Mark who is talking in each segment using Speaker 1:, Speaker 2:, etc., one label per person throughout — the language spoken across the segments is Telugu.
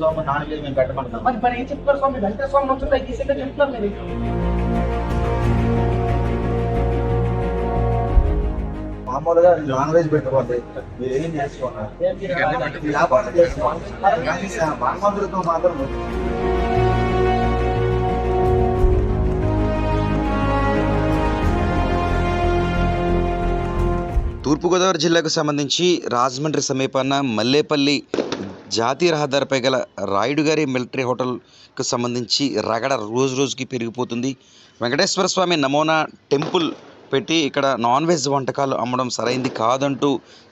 Speaker 1: స్వామి నాన్ వెజ్ మేము పెట్టమంటున్నాం
Speaker 2: మరి మరి ఏం చెప్తారు స్వామి? వెంకటేశ్వర స్వామి నుంచి తగ్గిసిందే చెప్తున్నారు మీరు.
Speaker 1: మామూలుగా నాన్ వెజ్ పెట్టుకోండి. మీరు ఏం చేసుకోండి వ్యాపారం చేసుకోండి మాత్రం.
Speaker 3: తూర్పుగోదావరి జిల్లాకు సంబంధించి రాజమండ్రి సమీపాన మల్లేపల్లి జాతీయ రహదారిపై గల రాయుడుగారి మిలిటరీ హోటల్కు సంబంధించి రగడ రోజు రోజుకి పెరిగిపోతుంది. వెంకటేశ్వర స్వామి నమూనా టెంపుల్ పెట్టి ఇక్కడ నాన్ వెజ్ వంటకాలు అమ్మడం సరైంది కాదంటూ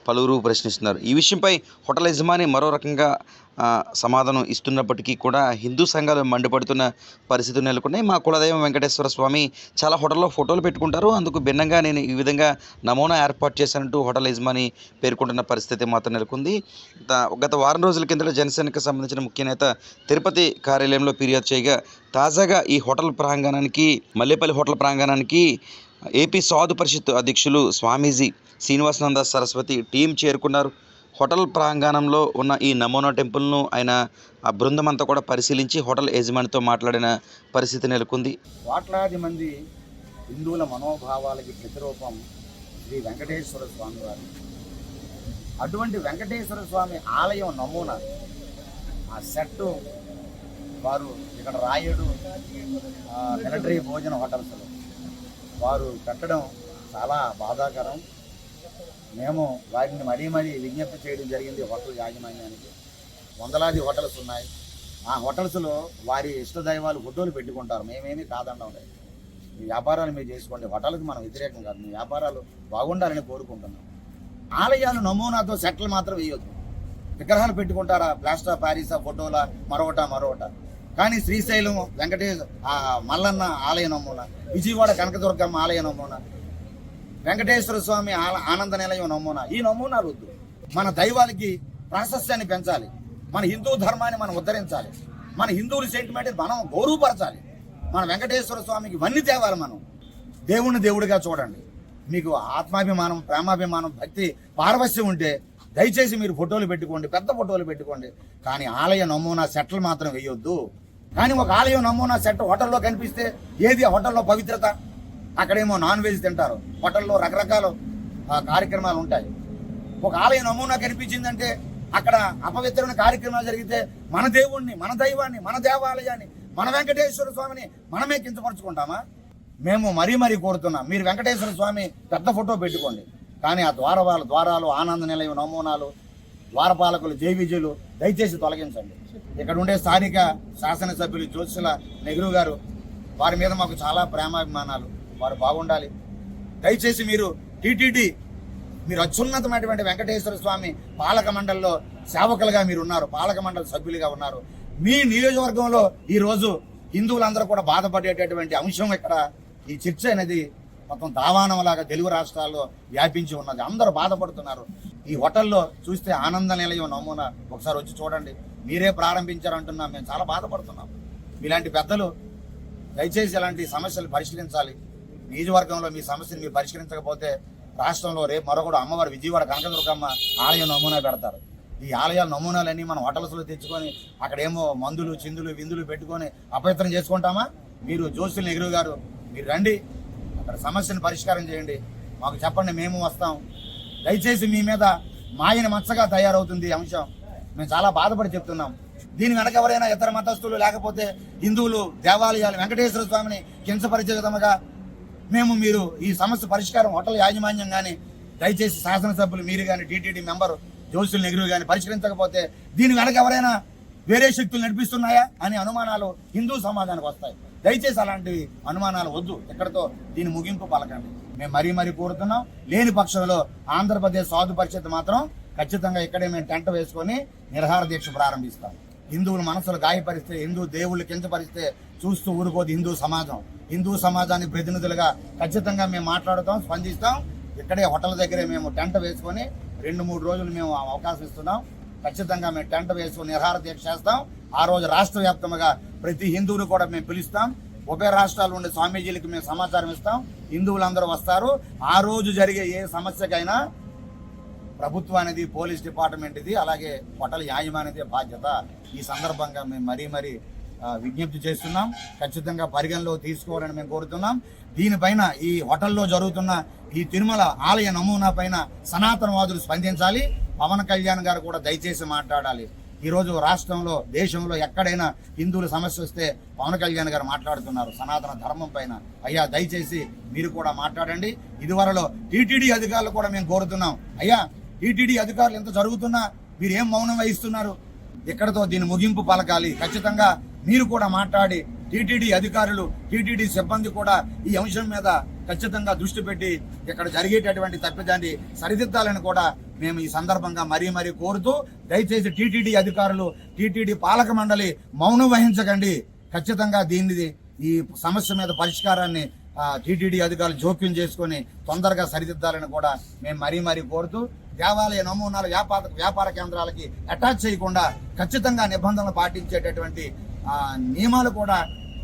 Speaker 3: పలువురు ప్రశ్నిస్తున్నారు. ఈ విషయంపై హోటల్ యజమాని మరో రకంగా సమాధానం ఇస్తున్నప్పటికీ కూడా హిందూ సంఘాలు మండిపడుతున్న పరిస్థితులు నెలకొన్నాయి. మా కులదైవం వెంకటేశ్వర స్వామి చాలా హోటల్లో ఫోటోలు పెట్టుకుంటారు. అందుకు భిన్నంగా నేను ఈ విధంగా నమూనా ఏర్పాటు చేశానంటూ హోటల్ యజమాని పేర్కొంటున్న పరిస్థితి మాత్రం నెలకొంది. గత వారం రోజుల కిందట జనసేనకు సంబంధించిన ముఖ్య నేత తిరుపతి కార్యాలయంలో ఫిర్యాదు చేయగా తాజాగా ఈ హోటల్ ప్రాంగణానికి మల్లేపల్లి హోటల్ ప్రాంగణానికి ఏపీ సాధు పరిషత్ అధ్యక్షులు స్వామీజీ శ్రీనివాసనంద సరస్వతి టీం చేరుకున్నారు. హోటల్ ప్రాంగణంలో ఉన్న ఈ నమూనా టెంపుల్ను ఆయన ఆ బృందం అంతా కూడా పరిశీలించి హోటల్ యజమానితో మాట్లాడిన పరిస్థితి నెలకొంది.
Speaker 4: కోట్లాది మంది హిందువుల మనోభావాలకి ప్రతిరూపం శ్రీ వెంకటేశ్వర స్వామి వారు. అటువంటి వెంకటేశ్వర స్వామి ఆలయం నమూనా ఆ సెట్టు వారు ఇక్కడ రాయుడు మిలిటరీ భోజన హోటల్స్లో వారు కట్టడం చాలా బాధాకరం. మేము వారిని మరీ మరీ విజ్ఞప్తి చేయడం జరిగింది హోటల్ యాజమాన్యానికి. వందలాది హోటల్స్ ఉన్నాయి. ఆ హోటల్స్లో వారి ఇష్టదైవాలు ఫోటోలు పెట్టుకుంటారు. మేమేమీ కాదండం లేదు. మీ వ్యాపారాలు మీరు చేసుకోండి. హోటల్కి మనం వ్యతిరేకం కాదు. మీ వ్యాపారాలు బాగుండాలని కోరుకుంటున్నాం. ఆలయాలు నమూనాతో సెట్లు మాత్రం వేయొద్దు. విగ్రహాలు పెట్టుకుంటారా? ప్లాస్టర్ ఆఫ్ ప్యారిస్ ఫోటోల? మరొకట మరొకట? కానీ శ్రీశైలం వెంకటేశ్వర మల్లన్న ఆలయ నమూనా విజయవాడ కనకదుర్గమ్మ ఆలయ నమూనా వెంకటేశ్వర స్వామి ఆల- ఆనంద నిలయం నమూనా. ఈ నమూనాలు వద్దు మన దైవాలకి ప్రాశస్యాన్ని పెంచాలి. మన హిందూ ధర్మాన్ని మనం ఉద్ధరించాలి. మన హిందువుల సెంటిమెంట్ మనం గౌరవపరచాలి. మన వెంకటేశ్వర స్వామికి ఇవన్నీ తేవాలి మనం. దేవుణ్ణి దేవుడిగా చూడండి. మీకు ఆత్మాభిమానం ప్రేమాభిమానం భక్తి పారవస్యం ఉంటే దయచేసి మీరు ఫోటోలు పెట్టుకోండి పెద్ద ఫోటోలు పెట్టుకోండి. కానీ ఆలయ నమూనా సెట్లు మాత్రం వేయొద్దు. కానీ ఒక ఆలయం నమూనా సెట్ హోటల్లో కనిపిస్తే ఏది హోటల్లో పవిత్రత? అక్కడేమో నాన్ వెజ్ తింటారు. హోటల్లో రకరకాల కార్యక్రమాలు ఉంటాయి. ఒక ఆలయ నమూనా కనిపించిందంటే అక్కడ అపవిత్రమైన కార్యక్రమాలు జరిగితే మన దేవుణ్ణి మన దైవాన్ని మన దేవాలయాన్ని మన వెంకటేశ్వర స్వామిని మనమే కించపరుచుకుంటామా? మేము మరీ మరీ కోరుతున్నాం. మీరు వెంకటేశ్వర స్వామి పెద్ద ఫోటో పెట్టుకోండి. కానీ ఆ ద్వారవాల ద్వారాలు ఆనంద నిలయం నమూనాలు ద్వారపాలకులు జైవిజులు దయచేసి తొలగించండి. ఇక్కడ ఉండే స్థానిక శాసనసభ్యులు జ్యోతిషుల నెహ్రూ గారు వారి మీద మాకు చాలా ప్రేమాభిమానాలు. వారు బాగుండాలి. దయచేసి మీరు టీటీడీ మీరు అత్యున్నతమైనటువంటి వెంకటేశ్వర స్వామి పాలక మండలిలో సేవకులుగా మీరు ఉన్నారు పాలక మండలి సభ్యులుగా ఉన్నారు. మీ నియోజకవర్గంలో ఈరోజు హిందువులందరూ కూడా బాధపడేటటువంటి అంశం ఇక్కడ ఈ చర్చ అనేది మొత్తం దావానం లాగా తెలుగు రాష్ట్రాల్లో వ్యాపించి ఉన్నది. అందరూ బాధపడుతున్నారు. ఈ హోటల్లో చూస్తే ఆనంద నిలయం నమూనా ఒకసారి వచ్చి చూడండి. మీరే ప్రారంభించారంటున్నాం. మేము చాలా బాధపడుతున్నాం. మీలాంటి పెద్దలు దయచేసి ఇలాంటి సమస్యలు పరిష్కరించాలి. నియోజకవర్గంలో మీ సమస్యను మీరు పరిష్కరించకపోతే రాష్ట్రంలో రేపు మరొకడు అమ్మవారి విజయవాడ కనకదుర్గమ్మ ఆలయం నమూనా పెడతారు. ఈ ఆలయాల నమూనాలన్నీ మనం హోటల్స్లో తెచ్చుకొని అక్కడేమో మందులు చిందులు విందులు పెట్టుకొని అపవిత్రం చేసుకుంటామా? మీరు జోసులు నెహ్రూ గారు మీరు రండి. అక్కడ సమస్యను పరిష్కారం చేయండి. మాకు చెప్పండి మేము వస్తాం. దయచేసి మీ మీద మాయన మచ్చగా తయారవుతుంది ఈ అంశం. మేము చాలా బాధపడి చెప్తున్నాం. దీని వెనక ఎవరైనా ఇతర మతస్థులు లేకపోతే హిందువులు దేవాలయాలు వెంకటేశ్వర స్వామిని కించపరిచే విధముగా మేము మీరు ఈ సమస్య పరిష్కారం హోటల్ యాజమాన్యం కానీ దయచేసి శాసనసభ్యులు మీరు కానీ టీటీడీ మెంబర్ జోసులు నెహ్రూ కానీ పరిష్కరించకపోతే దీని వెనక ఎవరైనా వేరే శక్తులు నడిపిస్తున్నాయా అనే అనుమానాలు హిందూ సమాజానికి వస్తాయి. దయచేసి అలాంటి అనుమానాలు వద్దు. ఎక్కడితో దీని ముగింపు పలకండి. మేము మరీ మరీ కోరుతున్నాం. లేని పక్షంలో ఆంధ్రప్రదేశ్ సాధు పరిషత్ మాత్రం ఖచ్చితంగా ఇక్కడే మేము టెంట వేసుకొని నిరహార దీక్ష ప్రారంభిస్తాం. హిందువుల మనసులు గాయపరిస్తే హిందూ దేవుళ్ళు కించపరిస్తే చూస్తూ ఊరుకోదు హిందూ సమాజం. హిందూ సమాజానికి ప్రతినిధులుగా ఖచ్చితంగా మేము మాట్లాడుతాం స్పందిస్తాం. ఇక్కడే హోటల్ దగ్గరే మేము టెంట్ వేసుకొని రెండు మూడు రోజులు మేము అవకాశం ఇస్తున్నాం. ఖచ్చితంగా మేము టెంట్ వేసుకొని నిరహార దీక్ష చేస్తాం. ఆ రోజు రాష్ట్ర వ్యాప్తంగా ప్రతి హిందువుని కూడా మేము పిలుస్తాం. ఉభయ రాష్ట్రాలు ఉండే స్వామీజీలకి మేము సమాచారం ఇస్తాం. హిందువులందరూ వస్తారు. ఆ రోజు జరిగే ఏ సమస్యకైనా ప్రభుత్వానిది పోలీస్ డిపార్ట్మెంట్ది అలాగే హోటల్ యాజమానిదే బాధ్యత. ఈ సందర్భంగా మేము మరీ మరీ విజ్ఞప్తి చేస్తున్నాం. ఖచ్చితంగా పరిగణలో తీసుకోవాలని మేము కోరుతున్నాం. దీనిపైన ఈ హోటల్లో జరుగుతున్న ఈ తిరుమల ఆలయ నమూనా పైన సనాతనవాదులు స్పందించాలి. పవన్ కళ్యాణ్ గారు కూడా దయచేసి మాట్లాడాలి. ఈరోజు రాష్ట్రంలో దేశంలో ఎక్కడైనా హిందువుల సమస్య వస్తే పవన్ కళ్యాణ్ గారు మాట్లాడుతున్నారు. సనాతన ధర్మం పైన. అయ్యా దయచేసి మీరు కూడా మాట్లాడండి. ఇదివరలో టీటీడీ అధికారులు కూడా మేము కోరుతున్నాం. అయ్యా టీటీడీ అధికారులు ఎంత జరుగుతున్నా మీరు ఏం మౌనం వహిస్తున్నారు? ఇక్కడతో దీని ముగింపు పలకాలి? ఖచ్చితంగా మీరు కూడా మాట్లాడి టీటీడీ అధికారులు టీటీడీ సిబ్బంది కూడా ఈ అంశం మీద ఖచ్చితంగా దృష్టి పెట్టి ఇక్కడ జరిగేటటువంటి తప్పిదాన్ని సరిదిద్దాలని కూడా మేము ఈ సందర్భంగా మరీ మరీ కోరుతూ దయచేసి టీటీడీ అధికారులు టీటీడీ పాలక మండలి మౌనం వహించకండి. ఖచ్చితంగా దీన్ని ఈ సమస్య మీద పరిష్కారాన్ని టీటీడీ అధికారులు జోక్యం చేసుకొని తొందరగా సరిదిద్దాలని కూడా మేము మరీ మరీ కోరుతూ దేవాలయ నమూనాలు వ్యాపార వ్యాపార కేంద్రాలకి అటాచ్ చేయకుండా ఖచ్చితంగా నిబంధనలు పాటించేటటువంటి నియమాలు కూడా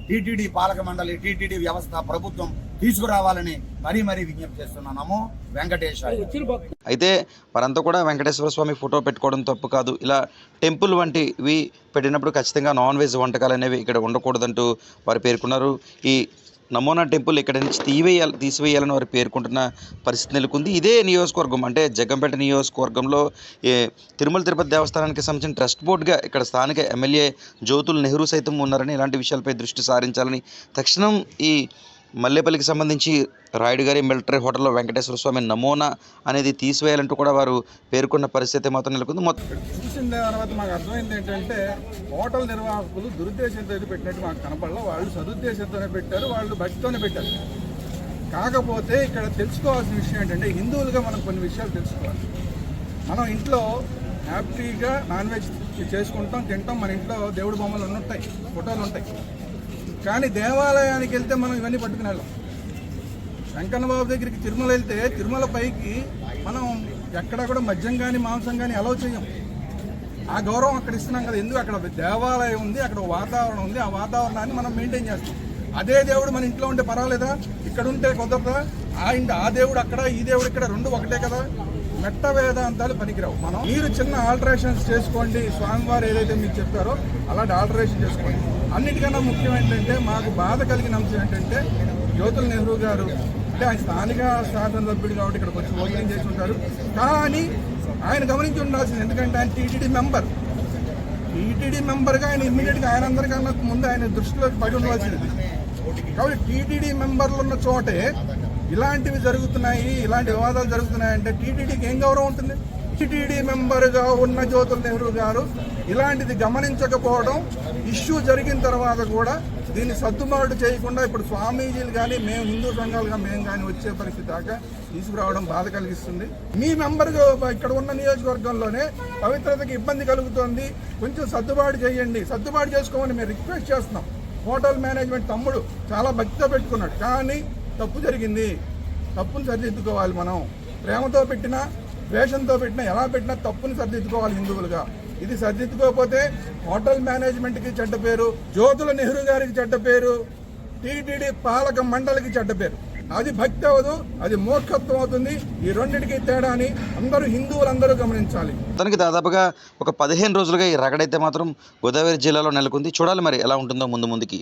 Speaker 4: టీటీడీ పాలక మండలి టీటీడీ వ్యవస్థ ప్రభుత్వం తీసుకురావాలని మరీ మరీ విజ్ఞప్తి చేస్తున్నాము వెంకటేశ్వర
Speaker 3: అయితే వారంతా కూడా వెంకటేశ్వర స్వామి ఫోటో పెట్టుకోవడం తప్పు కాదు. ఇలా టెంపుల్ వంటివి పెట్టినప్పుడు ఖచ్చితంగా నాన్ వెజ్ వంటకాలు అనేవి ఇక్కడ ఉండకూడదంటూ వారు పేర్కొన్నారు. ఈ నమోనా టెంపుల్ ఇక్కడ నుంచి తీవేయాలి తీసివేయాలని వారు పేర్కొంటున్న పరిస్థితి నెలకొంది. ఇదే నియోజకవర్గం అంటే జగ్గంపేట నియోజకవర్గంలో ఏ తిరుమల తిరుపతి దేవస్థానానికి సంబంధించిన ట్రస్ట్ బోర్డుగా ఇక్కడ స్థానిక ఎమ్మెల్యే జ్యోతుల్ నెహ్రూ సైతం ఉన్నారని ఇలాంటి విషయాలపై దృష్టి సారించాలని తక్షణం ఈ మల్లేపల్లికి సంబంధించి రాయుడు గారి మిలిటరీ హోటల్లో వెంకటేశ్వర స్వామి నమూనా అనేది తీసివేయాలంటూ కూడా వారు పేర్కొన్న పరిస్థితి మాత్రం నెలకొంది. మొత్తం
Speaker 5: చూసిన తర్వాత మాకు అర్థమైంది ఏంటంటే హోటల్ నిర్వాహకులు దురుద్దేశంతో అయితే పెట్టినట్టు మాకు కనపడలో. వాళ్ళు సదుద్దేశంతోనే పెట్టారు వాళ్ళు భక్తితోనే పెట్టారు. కాకపోతే ఇక్కడ తెలుసుకోవాల్సిన విషయం ఏంటంటే హిందువులుగా మనం కొన్ని విషయాలు తెలుసుకోవాలి. మనం ఇంట్లో హ్యాపీగా నాన్ వెజ్ చేసుకుంటాం తింటాం మన ఇంట్లో దేవుడి బొమ్మలు ఉన్న ఉంటాయి ఫోటోలు ఉంటాయి. కానీ దేవాలయానికి వెళ్తే మనం ఇవన్నీ పట్టుకుని వెళ్ళాం. వెంకన్న బాబు దగ్గరికి తిరుమల వెళ్తే తిరుమల పైకి మనం ఎక్కడ కూడా మద్యం కానీ మాంసం కానీ అలౌ చేయం ఆ గౌరవం అక్కడ ఇస్తున్నాం కదా ఎందుకు అక్కడ దేవాలయం ఉంది అక్కడ ఒక వాతావరణం ఉంది ఆ వాతావరణాన్ని మనం మెయింటైన్ చేస్తాం. అదే దేవుడు మన ఇంట్లో ఉంటే పర్వాలేదా? ఇక్కడ ఉంటే కుదరదా? ఆ ఇంటి ఆ దేవుడు అక్కడ ఈ దేవుడు ఇక్కడ రెండు ఒకటే కదా? మెట్ట వేదాంతాలు పనికిరావు. మనం మీరు చిన్న ఆల్టరేషన్స్ చేసుకోండి. స్వామివారు ఏదైతే మీకు చెప్పారో అలాంటి ఆల్టరేషన్ చేసుకోండి. అన్నిటికన్నా ముఖ్యం ఏంటంటే మాకు బాధ కలిగిన అంశం ఏంటంటే జ్యోతుల్ నెహ్రూ గారు అంటే ఆయన స్థానిక శాసనసభ్యుడు కాబట్టి ఇక్కడికి వచ్చి భోజనం చేసి ఉంటారు. కానీ ఆయన గమనించి ఉండాల్సింది ఎందుకంటే ఆయన టీటీడీ మెంబర్. టీటీడీ మెంబర్గా ఆయన ఇమ్మీడియట్గా ఆయన అందరికన్నా ముందు ఆయన దృష్టిలో పడి ఉండవలసింది కాబట్టి టీటీడీ మెంబర్లు ఉన్న చోటే ఇలాంటివి జరుగుతున్నాయి ఇలాంటి వివాదాలు జరుగుతున్నాయి అంటే టీటీడీకి ఏం గౌరవం ఉంటుంది? టీటీడీ మెంబర్గా ఉన్న జ్యోతుల నెహ్రూ గారు ఇలాంటిది గమనించకపోవడం ఇష్యూ జరిగిన తర్వాత కూడా దీన్ని సర్దుబాటు చేయకుండా ఇప్పుడు స్వామీజీలు కానీ మేము హిందూ సంఘాలుగా మేము కానీ వచ్చే పరిస్థితి దాకా తీసుకురావడం బాధ కలిగిస్తుంది. మీ మెంబర్గా ఇక్కడ ఉన్న నియోజకవర్గంలోనే పవిత్రతకి ఇబ్బంది కలుగుతోంది. కొంచెం సర్దుబాటు చేయండి. సర్దుబాటు చేసుకోమని మేము రిక్వెస్ట్ చేస్తున్నాం. హోటల్ మేనేజ్మెంట్ తమ్ముడు చాలా భక్తితో పెట్టుకున్నాడు. కానీ తప్పు జరిగింది. తప్పును సరిదిద్దుకోవాలి మనం. ప్రేమతో పెట్టినా ద్వేషంతో పెట్టినా ఎలా పెట్టినా తప్పుని సరిదిద్దుకోవాలి హిందువులుగా. ఇది సరిదిద్దుకోకపోతే హోటల్ మేనేజ్మెంట్కి చెడ్డ పేరు జ్యోతుల నెహ్రూ గారికి చెడ్డ పేరు టీటీడీ పాలక మండలికి చెడ్డ పేరు. అది భక్తి అవ్వదు అది మూర్ఖత్వం అవుతుంది. ఈ రెండింటికి తేడా అని అందరూ హిందువులందరూ గమనించాలి.
Speaker 3: అతనికి దాదాపుగా ఒక పదిహేను రోజులుగా ఈ రగడైతే మాత్రం గోదావరి జిల్లాలో నెలకొంది. చూడాలి మరి ఎలా ఉంటుందో ముందు ముందుకి.